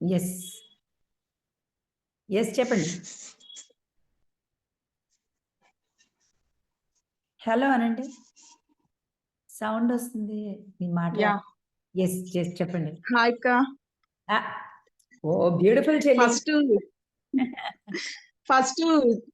Yes. Yes. చెప్పండి. Hello అనండి. సౌండొస్తుంది. మీ మాట! యెస్. యెస్. చెప్పండి. హాయ్ అక్క. ఆ! ఓహ్! బ్యూటిఫుల్. ఫస్టు ఫస్టు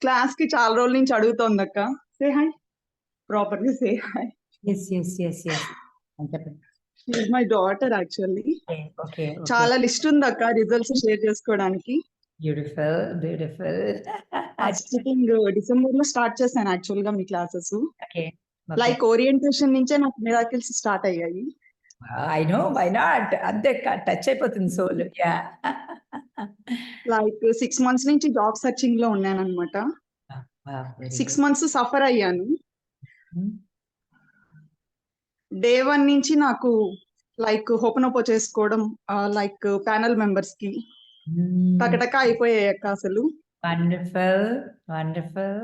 క్లాస్‌కి చాలా రోజుల నుంచి అడుగుతోందక్క. Say hi. ప్రాపర్‌గా say hi. Yes. Yes. Yes. ఆ! చెప్పండి. My daughter actually. ఓకే. చాలా లిస్ట్ ఉందక్క రిజల్ట్స్ షేర్ చేసుకోవడానికి. బ్యూటిఫుల్. బ్యూటిఫుల్. ఫస్ట్ థింగ్ డిసెంబర్‌లో స్టార్ట్ చేశాను యాక్చువల్‌గా మీ క్లాసెస్. లైక్ ఓరియంటేషన్ నుంచే నాకు మిరాకిల్స్ స్టార్ట్ అయ్యాయి. I know. Why not? అంతే టచ్ అయిపోతుంది సోల్. యాహ్! లైక్ 6 మంత్స్ నుంచి జాబ్. ఆ! Wow! Very 6 good. Months suffer అయ్యాను. డే 1 నుంచి నాకు లైక్ హోపనోపో చేసుకోవడం లైక్ ప్యానెల్ మెంబర్స్‌కి హ్మ్. టకటక అయిపోయాయి అక్క అసలు. Wonderful. Wonderful.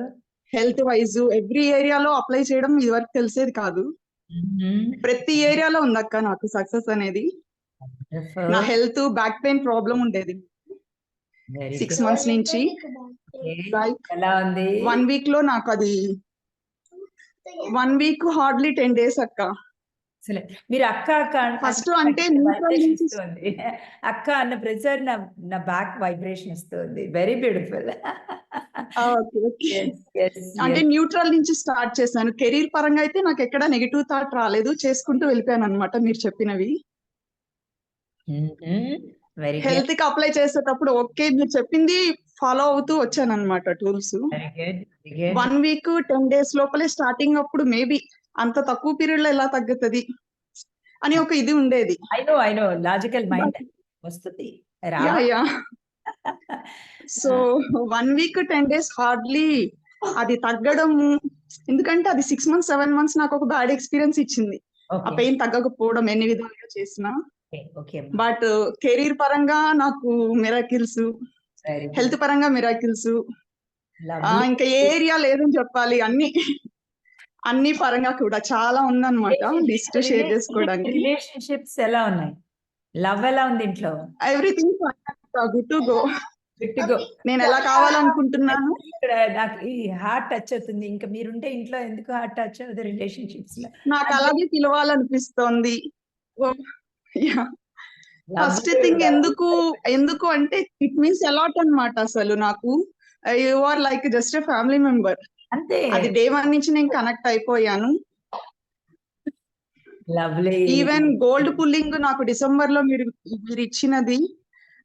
Health wise every ఏరియాలో అప్లై చేయడం ఇదివరకు తెలిసేది కాదు. హుహు. ప్రతి ఏరియాలో ఉందక్క నాకు సక్సెస్ అనేది. నా. హెల్త్ బ్యాక్ పెయిన్ ప్రాబ్లమ్ ఉండేది. Very 6 good. మంత్స్ నుంచి. ఎలా ఉంది? 1 వీక్‌లో నాకది 1 వీక్ హార్డ్‌లీ 10 డేస్ అక్క. అసలు మీరు అక్క అక్క ఫస్ట్ అంటే నాకు. అక్క అన్న ప్రతిసారి నా నా బ్యాక్ వైబ్రేషన్ ఇస్తుంది. Very beautiful. యెస్. అంటే. న్యూట్రల్ నుంచి స్టార్ట్ చేశాను. కెరీర్ పరంగా అయితే నాకెక్కడ నెగెటివ్ థాట్ రాలేదు. చేసుకుంటూ వెళ్ళిపోయానన్నమాట మీరు చెప్పినవి. గుడ్. హెల్త్‌కి అప్లై చేసేటప్పుడు ఓకే. మీరు చెప్పింది ఫాలో అవుతూ tools. Good. Very good. 1 week 10 days లోపలే స్టార్టింగ్ అప్పుడు మేబీ అంత తక్కువ పీరియడ్‌లో ఎలా తగ్గుతది? అని ఒక ఇది ఉండేది. I know. I know. Logical mind వస్తుంది. సో! 1 వీక్ 10 డేస్ హార్డ్‌లీ అది తగ్గడము ఎందుకంటే అది 6 మంత్స్, 7 మంత్స్ నాకొక బ్యాడ్ ఎక్స్‌పీరియన్స్ ఇచ్చింది. ఆ. పెయిన్ తగ్గకపోవడం ఎన్ని విధాలుగా చేసినా. బట్ కెరీర్ పరంగా నాకు మిరాకిల్స్. హెల్త్ పరంగా మిరాకిల్స్. ఇంకా ఏ ఏరియా లేదని చెప్పాలి. అన్ని అన్ని పరంగా కూడా చాలా ఉందన్నమాట లిస్ట్ షేర్ చేసుకోవడానికి. రిలేషన్‌షిప్స్ ఎలా ఉన్నాయి? లవ్ ఎలా ఉంది ఇంట్లో? ఎవ్రీథింగ్. Good to go. నేను ఎలా కావాలనుకుంటున్నాను ఇక్కడ నాకు ఈ హార్ట్ టచ్ అవుతుంది. ఇంకా మీరుంటే ఇంట్లో ఎందుకు హార్ట్ టచ్ అవ్వదు రిలేషన్‌షిప్స్‌లో? నాకు అంటే అలాగే పిలవాలనిపిస్తోంది. ఫస్ట్. థింగ్. ఎందుకు ఎందుకు అంటే ఇట్ మీన్స్ ఎలాట్ అన్నమాట అసలు నాకు. You are like just family member. అంతే. అది డే 1 నుంచి నేను కనెక్ట్ అయిపోయాను. లవ్లీ. ఈవెన్ గోల్డ్ పుల్లింగ్ నాకు డిసెంబర్‌లో మీరు మీరిచ్చినది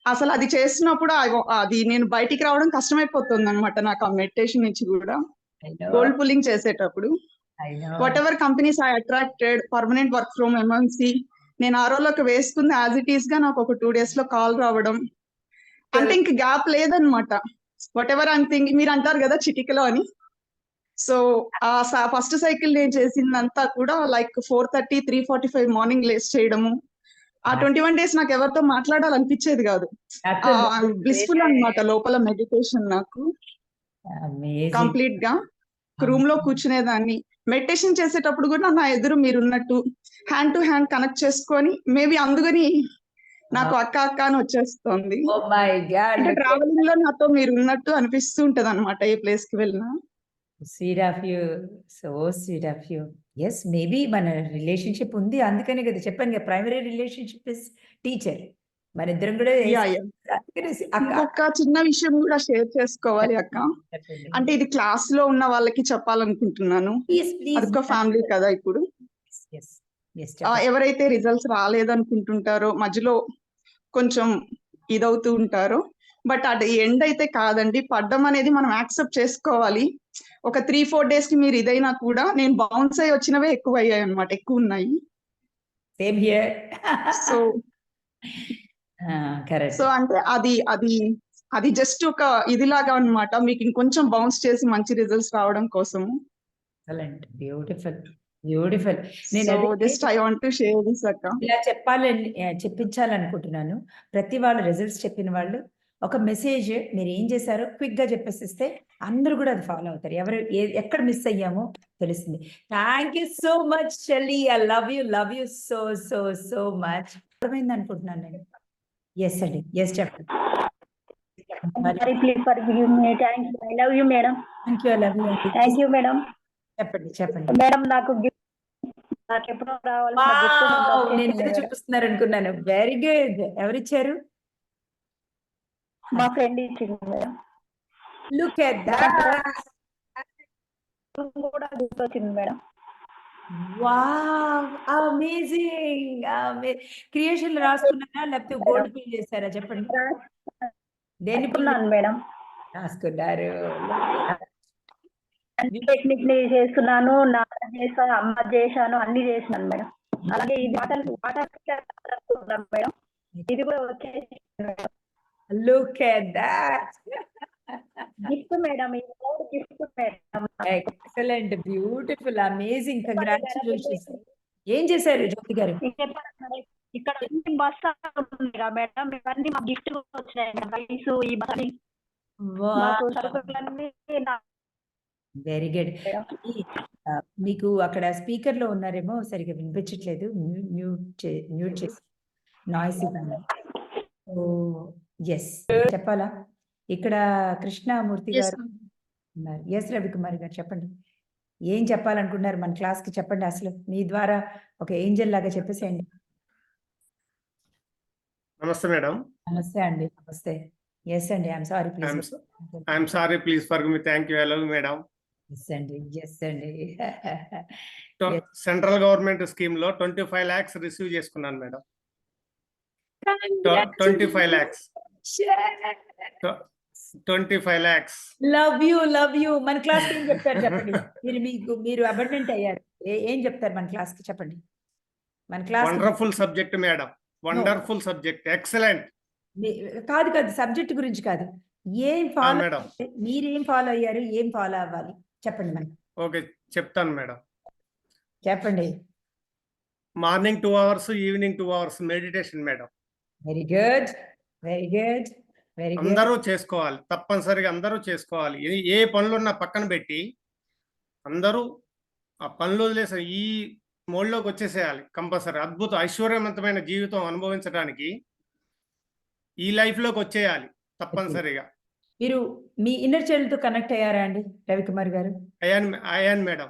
అసలు అది చేస్తున్నప్పుడు అది నేను బయటికి రావడం కష్టమైపోతుందన్నమాట నాకు ఆ మెడిటేషన్ నుంచి నో. గోల్డ్ పుల్లింగ్ చేసేటప్పుడు. I know. Whatever companies I attracted permanent work from MNC నేను ఆ రోల్‌లోకి వేసుకుంది యాస్ ఇట్ ఈస్‌గా నాకు ఒక 2 డేస్‌లో కాల్ రావడం. అంటే ఇంక గ్యాప్ లేదన్నమాట. వాటెవర్ ఐయామ్ థింకింగ్ మీరు అంటారు గదా! చిటికెలో అని. సో ఆ ఫస్ట్ సైకిల్ నేను చేసిందంతా కూడా లైక్ 4:30, 3:45 మార్నింగ్ లేసి చేయడము. ఆ 21 డేస్ నాకు ఎవరితో మాట్లాడాలనిపించేది ఆహ్, బ్లిస్‌ఫుల్ అన్నమాట great. లోపల మెడిటేషన్ నాకు. అమేజింగ్. కంప్లీట్‌గా. రూమ్‌లో కూర్చునేదాన్ని. మెడిటేషన్ చేసేటప్పుడు గూడా నా ఎదురు మీరున్నట్టు హ్యాండ్ టు హ్యాండ్ కనెక్ట్ చేసుకొని మేబీ అందుకని నాకు! అక్క అక్క అని వచ్చేస్తోంది. లుక్ ఎట్ ట్రావెలింగ్‌లో నాతో మీరున్నట్టు అనిపిస్తూ ఉంటదన్నమాట ఏ ప్లేస్‌కి వెళ్ళినా. Sweet of you. So sweet of you. Yes. Maybe మన రిలేషన్‌షిప్ ఉంది. అందుకనే కదా! చెప్పాను కదా! Primary relationship is teacher. కూడా యాహ్! యాహ్! అందుకనేసి అక్క చిన్న విషయం గూడా షేర్ చేసుకోవాలి అక్క. అంటే ఇది క్లాస్‌లో ఉన్న వాళ్ళకి చెప్పాలనుకుంటున్నాను. అదొక ఫ్యామిలీ కదా ఇప్పుడు. ఎవరైతే రిజల్ట్స్ రాలేదనుకుంటుంటారో మధ్యలో కొంచెం ఇదవుతూ ఉంటారో బట్ అది ఎండ్ అయితే కాదండి. పడ్డం అనేది మనం యాక్సెప్ట్ చేసుకోవాలి. ఒక 3, 4 డేస్‌కి మీరు ఇదైనా కూడా నేను బౌన్స్ అయ్యి వచ్చినవే ఎక్కువయ్యాయన్నమాట. ఎక్కువున్నాయి. Same here. సో ఆ! కరెక్ట్. సో అంటే అది అది అది జస్ట్ ఒక ఇదిలాగా అన్నమాట. మీకు ఇంకొంచెం బౌన్స్ చేసి మంచి రిజల్ట్స్ రావడం. ఎక్సలెంట్. బ్యూటిఫుల్. బ్యూటిఫుల్. నేను so just I want to share this అక్క. ఇలా చెప్పాలని చెప్పించాలనుకుంటున్నాను. ప్రతి వాళ్ళు రిజల్ట్స్ చెప్పిన వాళ్ళు ఒక మెసేజ్ మీరేం చేశారో క్విక్‌గా చెప్పేసిస్తే అందరూ కూడా అది ఫాలో అవుతారు. ఎవరు ఎక్కడ మిస్ అయ్యామో తెలుస్తుంది. థాంక్ యూ సో మచ్ చెల్లి. I love you. Love you so so so much. అర్థమైందనుకుంటున్నాను నేను. ఎస్ అండి ఎస్ చెప్పండి. థ్యాంక్. చెప్పండి చెప్పండి మేడం నాకు నాకు ఎప్పుడో ఏదో చూపిస్తున్నారు అనుకున్నాను వెరీ గుడ్ ఎవరిచ్చారు మా ఫ్రెండ్ ఇచ్చింది మేడం. లుక్ ఎట్ దట్ కూడా గిఫ్ట్ వచ్చింది మేడం వావ్ అమేజింగ్ క్రియేషన్ రాసుకున్నారా? లేకపోతే గోల్డ్ ఫిల్ చేశారా? చెప్పండి. దేని మేడం. రాసుకున్నారు. టెక్నిక్ని చేస్తున్నాను నాన్న చేస్తాను అమ్మ చేశాను అన్ని చేసినాను మేడం. అలాగే ఇది వాటర్ వాటర్ మేడం. ఇది కూడా వచ్చేసి look at that gift madam ఇది gift madam excellent beautiful amazing congratulations ఏం చేశారు జ్యోతి గారు. ఇక్కడ అన్ని బస్తాలు ఉన్నాయి కదా మేడం ఇవన్నీ మా గిఫ్ట్ వచ్చినాయి రైస్ ఈ నా- వెరీ గుడ్. మీకు అక్కడ స్పీకర్లో ఉన్నారేమో సరిగా వినిపించట్లేదు. మ్యూ- మ్యూట్ చే- మ్యూట్ చేసి నాయిస్ ఓ ఎస్ చెప్పాలా? ఇక్కడ కృష్ణమూర్తి గారు ఉన్నారు. ఎస్ రవికుమార్ గారు చెప్పండి. ఏం చెప్పాలనుకున్నారు మన క్లాస్కి చెప్పండి అసలు. మీ ద్వారా ఒక ఏంజల్ లాగా చెప్పేసేయండి. నమస్తే మేడం. నమస్తే అండి. నమస్తే. ఎస్ అండి. I'm sorry please I'm sorry please for me thank you hello madam yes అండి. ఎస్ అండి. సెంట్రల్ గవర్నమెంట్ స్కీమ్లో ట్వంటీ ఫైవ్ ల్యాక్స్ రిసీవ్ చేసుకున్నాను madam twenty five lakhs twenty five lakhs love you love you మన class ఏం చెప్తారు చెప్పండి. మీరు మీకు మీరు అబండెంట్ అయ్యారు. ఏ- చెప్తారు మన క్లాస్కి చెప్పండి. మన class wonderful subject madam wonderful subject excellent కాదు కాదు. సబ్జెక్ట్ గురించి కాదు. ఏం ఫాలో మేడం మీరేం ఫాలో అయ్యారు? ఏం ఫాలో అవ్వాలి? చెప్పండి మనకి ఓకే చెప్తాను మేడం చెప్పండి. Morning two hours evening two hours meditation madam very good very good very good అందరూ చేసుకోవాలి. తప్పనిసరిగా అందరూ చేసుకోవాలి. ఏ- ఏ పనులున్నా పక్కన పెట్టి అందరూ ఆ పనులు వదిలేసి ఈ మోడ్లోకి వచ్చేసేయాలి. కంపల్సరీ. అద్భుత ఐశ్వర్యవంతమైన జీవితం అనుభవించడానికి ఈ లైఫ్లోకి వచ్చేయాలి. తప్పనిసరిగా. మీరు మీ ఇన్నర్ చైల్డ్తో కనెక్ట్ అయ్యారా అండి రవికుమార్ గారు? అయాన్ అయాన్ మేడం.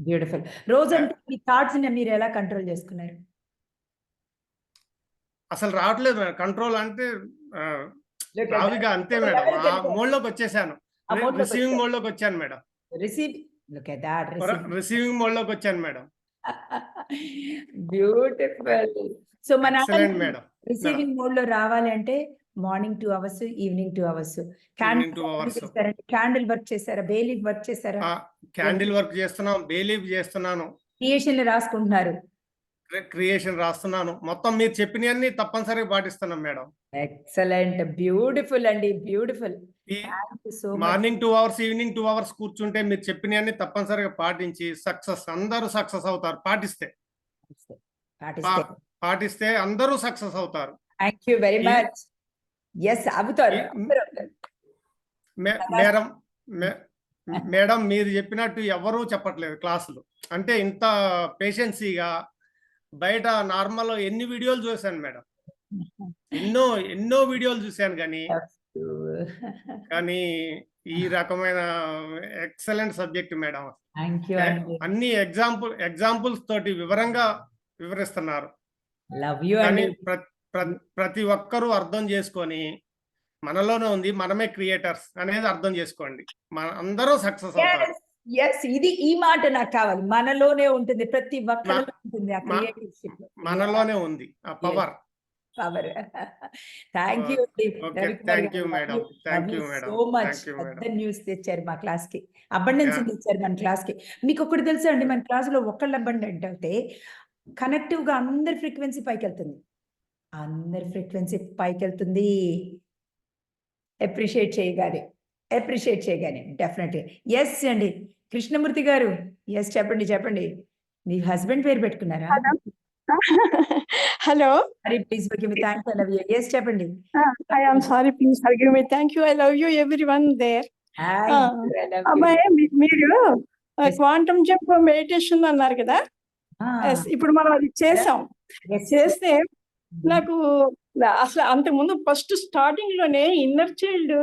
బ్యూటిఫుల్. రోజంతా మీ థాట్స్ని మీరు ఎలా కంట్రోల్ చేసుకున్నారు? అసలు రావట్లేదు మేడం. కంట్రోల్ అంటే ఆ, రాదుగా అంతే మేడం. ఆ మోడ్లోకి వచ్చేసాను. రిసీవింగ్ వచ్చాను madam. Look that receive receiving మోడ్లోకి వచ్చాను మేడం. బ్యూటిఫుల్ సో మన మేడం. Receiving mode. లో రావాలి అంటే morning two hours evening two hours hours candle work చేశారా? బేలిక్ వర్క్ చేశారా? క్యాండిల్ వర్క్ చేస్తున్నాం బేలీవ్ చేస్తున్నాను. క్రియేషన్ రాసుకుంటున్నారు. క్రియేషన్ రాస్తున్నాను. మొత్తం మీరు చెప్పినవన్నీ తప్పనిసరిగా పాటిస్తున్నాం మేడం. ఎక్సలెంట్ బ్యూటిఫుల్ అండి beautiful. Morning two hours evening two hours కూర్చుంటే మీరు చెప్పినవన్నీ తప్పనిసరిగా పాటించి సక్సెస్ అందరూ సక్సెస్ అవుతారు. పాటిస్తే. పాటిస్తే అందరూ సక్సెస్ అవుతారు. Thank you very much yes అవుతారు. మేడం మేడం మీరు చెప్పినట్టు ఎవరూ చెప్పట్లేదు క్లాసులు. అంటే ఇంత పేషెన్సీగా బయట నార్మల్ ఎన్ని వీడియోలు చూశాను మేడం? ఎన్నో ఎన్నో వీడియోలు చూశాను కానీ. కానీ ఈ రకమైన ఎక్సలెంట్ సబ్జెక్ట్ మేడం. అన్ని ఎగ్జాంపుల్ ఎగ్జాంపుల్స్ తోటి వివరంగా వివరిస్తున్నారు. ప్రతి ఒక్కరూ అర్థం చేసుకొని మనలోనే ఉంది మనమే క్రియేటర్స్ అనేది అర్థం చేసుకోండి. మన అందరూ సక్సెస్ అవుతారు. ఎస్ ఇది ఈ మాట నాకు కావాలి. మనలోనే ఉంటుంది ప్రతి ఒక్కరిలో ఉంటుంది ఆ మా- క్రియేటివ్ మనలోనే ఉంది ఆ power power thank you thank you madam thank you madam so much పెద్ద న్యూస్ తెచ్చారు మా క్లాస్కి. అబండెన్స్. తెచ్చారు మన క్లాస్కి. మీకు ఒకటి తెలుసా అండి మన క్లాస్లో ఒకళ్ళు అబండెంట్ అయితే కనెక్టివ్గా అందరి ఫ్రీక్వెన్సీ పైకి వెళ్తుంది. అందరి ఫ్రీక్వెన్సీ పైకి వెళ్తుంది. అప్రిషియేట్ చేయగానే. అప్రిషియేట్ చేయగానే. డెఫినెట్గా ఎస్ అండి. కృష్ణమూర్తి గారు ఎస్ చెప్పండి చెప్పండి మీ హస్బెండ్ పేరు పెట్టుకున్నారా Hello, మరి please me thanks I love you yes చెప్పండి. Thank you. I love you, everyone there. Hi, Ah, I love you. అమ్మాయి మీ- మీరు. క్వాంటమ్ జంప్ మెడిటేషన్ అన్నారు కదా Ah, Yes, ఇప్పుడు మనం అది చేసాం. చేస్తే నాకు నా- అసలు అంతకుముందు ఫస్ట్ స్టార్టింగ్లోనే ఇన్నర్ చైల్డ్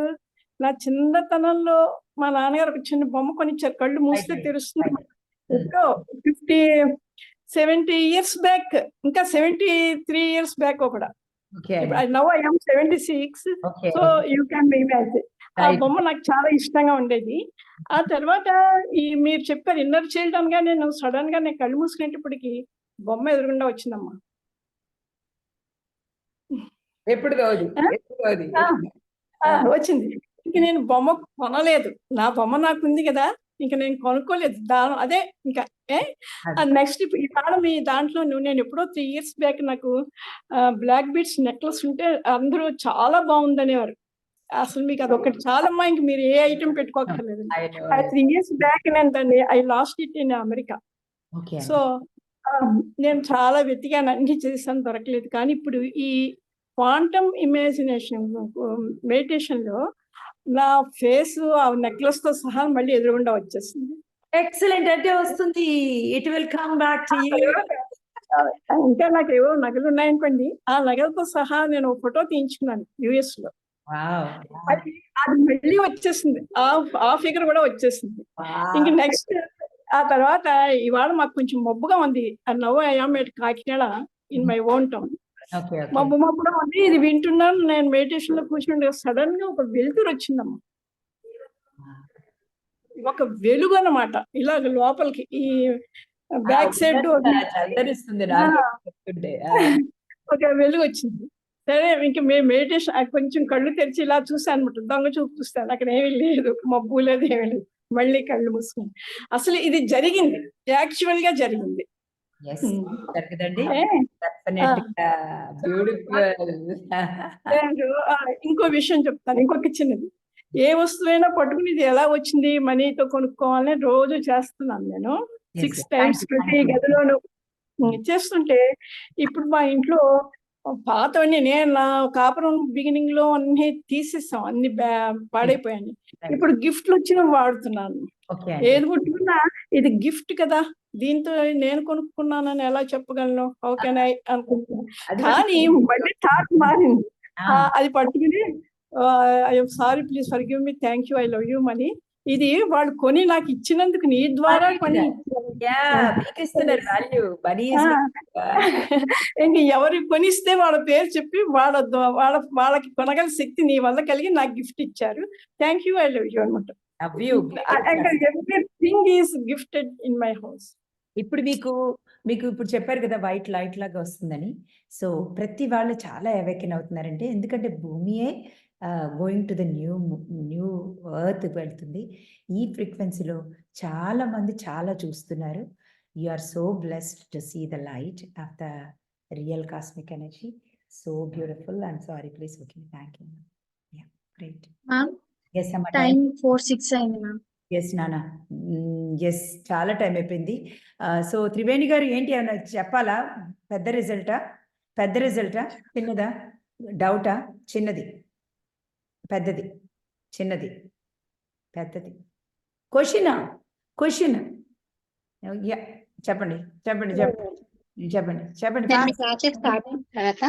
నా చిన్నతనంలో మా నాన్నగారు ఒక చిన్న బొమ్మ కొనిచ్చారు. కళ్ళు మూస్తే. తెరుస్తుంది. ఎప్పుడో ఫిఫ్టీ సెవెంటీ ఇయర్స్ బ్యాక్ ఇంకా సెవెంటీ త్రీ ఇయర్స్ బ్యాక్ కూడా okay. Now I am seventy six so you can imagine ఆ. బొమ్మ నాకు చాలా ఇష్టంగా ఉండేది. ఆ తర్వాత ఈ మీరు చెప్పారు ఇన్నర్ చైల్డ్ అనగా నేను సడన్గా నేను కళ్ళు మూసుకునేటప్పటికి బొమ్మ ఎదురుగుండా వచ్చిందమ్మా. ఎప్పుడు వచ్చింది. ఇంక నేను బొమ్మ కొనలేదు. నా బొమ్మ నాకు ఉంది కదా ఇంక నేను కొనుక్కోలేదు. దా అదే ఇంకా ఏ? నెక్స్ట్ ఈ కాలం మీ దాంట్లో నువ్వు నేను ఎప్పుడో త్రీ ఇయర్స్ బ్యాక్ నాకు బ్లాక్ బీడ్స్ నెక్లెస్ ఉంటే అందరూ చాలా బాగుందనేవారు. అసలు మీకు అది ఒకటి చాలమ్మా ఇంక మీరు ఏ ఐటెం పెట్టుకోకర్లేదు. త్రీ ఇయర్స్ బ్యాక్ నేను దాన్ని I lost it in America so నేను చాలా వెతికాను. అన్ని చేశాను దొరకలేదు. కానీ ఇప్పుడు ఈ క్వాంటమ్ ఇమాజినేషన్ మెడిటేషన్లో నా ఫేస్ ఆ నెక్లెస్తో సహా మళ్ళీ ఎదురుగుండా వచ్చేసింది. ఎక్సలెంట్. అంటే వస్తుంది it will come back to you. ఇంకా నాకు ఏవో నగలు ఉన్నాయనుకోండి ఆ నగలతో సహా నేను ఒక ఫోటో తీయించుకున్నాను యుఎస్లో అది అది మళ్ళీ వచ్చేసింది. ఆ ఆ ఫిగర్ కూడా వచ్చేసింది. ఇంక నెక్స్ట్ ఆ తర్వాత ఇవాళ మాకు కొంచెం మబ్బుగా ఉంది. Now I'm at Kakinada in my own town. మబ్బు మబ్బుగా ఉంది ఇది వింటున్నాను. నేను మెడిటేషన్లో కూర్చుంటే సడన్గా ఒక వెలుతురు వచ్చిందమ్మా. ఒక వెలుగు అన్నమాట. ఇలాగ లోపలికి ఈ బ్యాక్ సైడ్ ఒక వెలుగు వచ్చింది. సరే ఇంక మేము మెడిటేషన్ కొంచెం కళ్ళు తెరిచి ఇలా చూసాను అనమాట దొంగ చూపు చూస్తాను. అక్కడ ఏమీ లేదు. మబ్బు లేదు ఏమీ లేదు. మళ్ళీ కళ్ళు మూసుకుని. అసలు ఇది జరిగింది. యాక్చువల్గా జరిగింది ఇంకో విషయం చెప్తాను ఇంకొక చిన్నది ఏ వస్తువైనా పట్టుకుని ఇది ఎలా వచ్చింది మనీతో కొనుక్కోవాలని రోజు చేస్తున్నాను నేను. సిక్స్ టైమ్స్ ప్రతి గదిలోను. ఉమ్, చేస్తుంటే ఇప్పుడు మా ఇంట్లో పాతవన్నీ నేను నా కాపురం బిగినింగ్లో అన్ని తీసేసాం అన్ని బ్యా- పాడైపోయాయి. ఇప్పుడు గిఫ్ట్లు వచ్చిన వాడుతున్నాను. ఓకే ఏది పుట్టుకున్నా ఇది గిఫ్ట్ కదా. దీంతో నేను కొనుక్కున్నానని ఎలా చెప్పగలను? ఓకే అనుకుంటున్నాను కానీ మళ్ళీ థాట్ మారింది. అది పట్టుకుని I'm sorry please forgive me thank you I love you money ఇది వాళ్ళు కొని నాకు ఇచ్చినందుకు నీ ద్వారా కొని ఎవరు కొనిస్తే వాళ్ళ పేరు చెప్పి వాళ్ళ వాళ్ళ వాళ్ళకి కొనగల శక్తి నీ వల్ల కలిగి నాకు గిఫ్ట్ ఇచ్చారు. Thank you I love you అనమాట everything is gifted in my house ఇప్పుడు మీకు మీకు ఇప్పుడు చెప్పారు కదా వైట్ లైట్ లాగా వస్తుందని. సో ప్రతి వాళ్ళు చాలా అవేకెన్ అవుతున్నారంటే ఎందుకంటే భూమియే going to the new new earth వెళ్తుంది. ఈ ఫ్రీక్వెన్సీలో చాలా మంది చాలా చూస్తున్నారు you are so blessed to see the light of the real cosmic energy so beautiful and sorry please okay thank you yeah great ma'am time four six అయింది ma'am yes నానా yes చాలా టైం అయిపోయింది. So Triveni గారు ఏంటి ఏమన్నా చెప్పాలా? పెద్ద రిజల్టా పెద్ద రిజల్టా చిన్నదా? డౌటా చిన్నది. పెద్దది. చిన్నది. పెద్దది. క్వశ్చనా క్వశ్చన్ యా చెప్పండి చెప్పండి చెప్పండి చెప్పండి చెప్పండి తర్వాత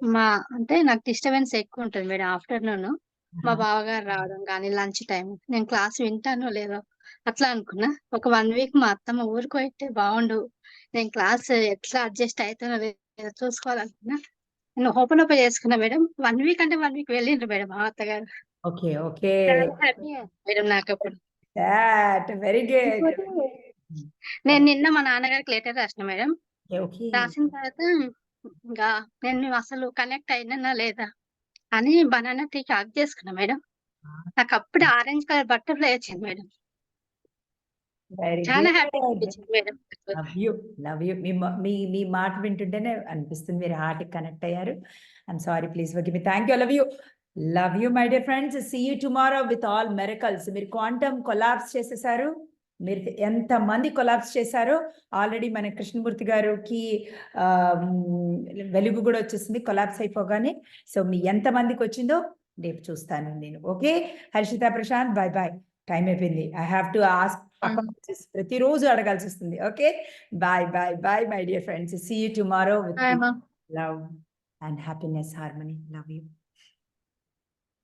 మా అంటే నాకు డిస్టర్బెన్స్ ఎక్కువ ఉంటుంది మేడం ఆఫ్టర్నూన్ మా బావగారు రావడం కానీ లంచ్ టైం నేను క్లాస్ వింటానో లేదో అట్లా అనుకున్నా. ఒక వన్ వీక్ మా అత్తమ్మ ఊరికి పోయితే బాగుండు నేను క్లాస్ ఎట్లా అడ్జస్ట్ అవుతానో లేదో చూసుకోవాలనుకున్నా. నేను ఓపెన్ ఓపెన్ చేసుకున్నా మేడం. వన్ వీక్ అంటే వన్ వీక్ వెళ్ళిండ్రు మేడం మా అత్తగారు. Okay okay. మేడం నాకు అప్పుడు. వెరీ గుడ్ నేను నిన్న మా నాన్నగారికి లెటర్ రాసిన మేడం. రాసిన తర్వాత ఇంకా నేను అసలు కనెక్ట్ అయినా లేదా? అని బనానా టీకి ఆఫ్ చేసుకున్నా మేడం. నాకు అప్పుడు ఆరెంజ్ కలర్ బటర్ఫ్లై వచ్చింది మేడం. చాలా హ్యాపీ అనిపించింది madam. Love you love you మీ మా- మీ మీ మాట వింటుంటేనే అనిపిస్తుంది మీరు హార్ట్ కనెక్ట్ అయ్యారు. I'm sorry please okay me thank you love you love you my dear friends see you tomorrow with all miracles మీరు క్వాంటమ్ కొలాబ్స్ చేసేసారు. మీరు ఎంత మంది కొలాబ్స్ చేశారో ఆల్రెడీ మన కృష్ణమూర్తి గారికి వెలుగు కూడా వచ్చేసింది కొలాబ్స్ అయిపోగానే. సో మీ ఎంత మందికి వచ్చిందో రేపు చూస్తాను నేను okay? Harshita Prashant bye bye time అయిపోయింది. ఐ హ్యావ్ టు ఆస్క్ ప్రతిరోజు అడగాల్సి వస్తుంది okay? Bye bye bye my dear friends. See you tomorrow with. Love and happiness harmony love you